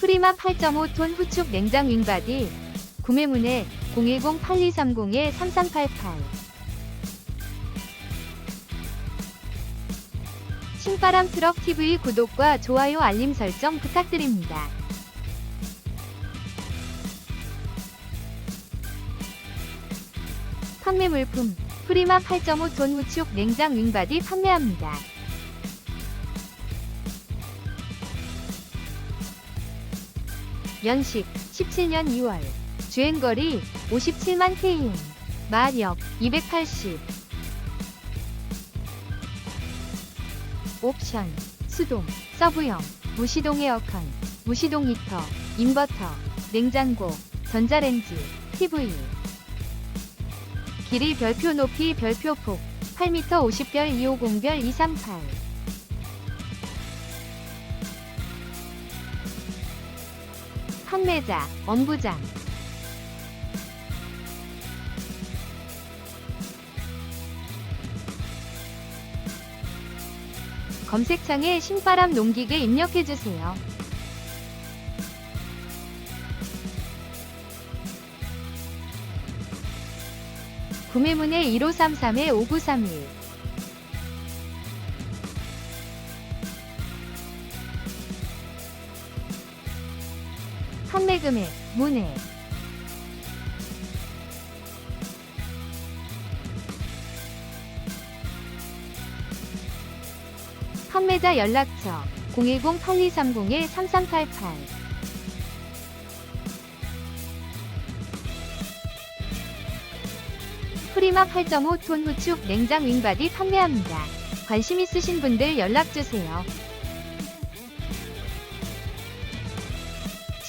프리마 8.5톤 후축 냉장 윙바디 구매문의 010-8230-3388 신바람 트럭 TV 구독과 좋아요 알림 설정 부탁드립니다. 판매 물품 프리마 8.5톤 후축 냉장 윙바디 판매합니다. 연식 17년 2월. 주행거리 57만 km 마력 280 옵션 수동 서브형 무시동 에어컨 무시동 히터 인버터 냉장고 전자레인지 TV 길이 별표 높이 별표 폭 8m 50별 250별 238 판매자 원부장 검색창에 신바람 농기계 입력해주세요. 구매문의 1533-5931 판매 금액, 문의 판매자 연락처 010-8230-3388 프리마 8.5톤 후축 냉장 윙바디 판매합니다. 관심 있으신 분들 연락주세요.